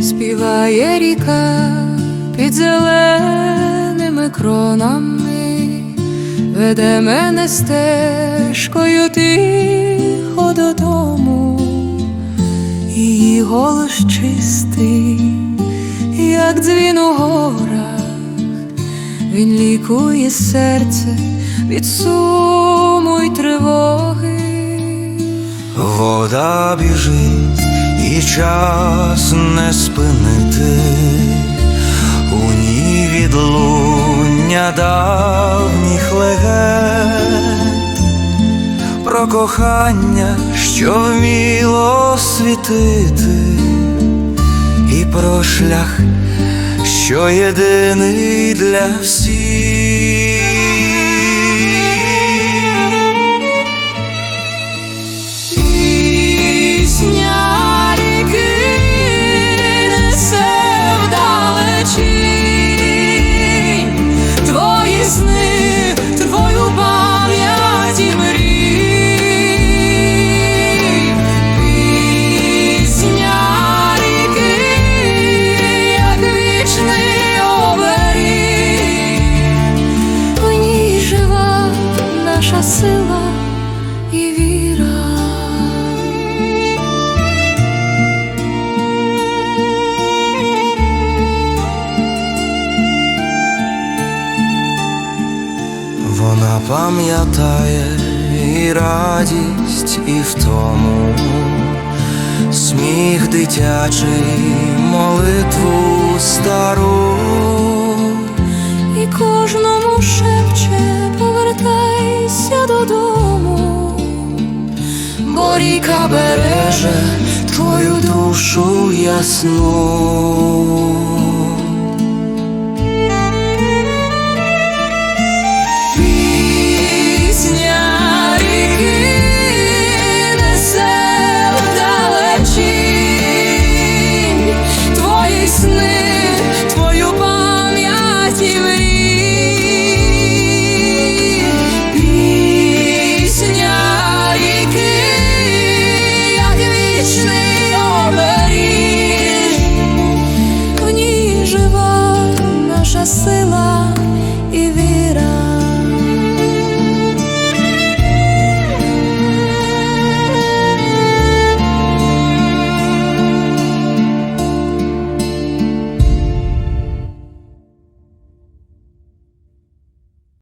Синіває ріка під зеленими кронами, веде мене стежкою тихо додому, її голос чистий, як дзвін у горах, він лікує серце від суму й тривоги. Вода біжить час не спинити, у ній відлуння давніх легенд. Про кохання, що вміло світити, і про шлях, що єдиний для всіх. Сила і віра. Вона пам'ятає і радість, і втому, сміх дитячий, молитву стару, ріка береже твою душу ясну.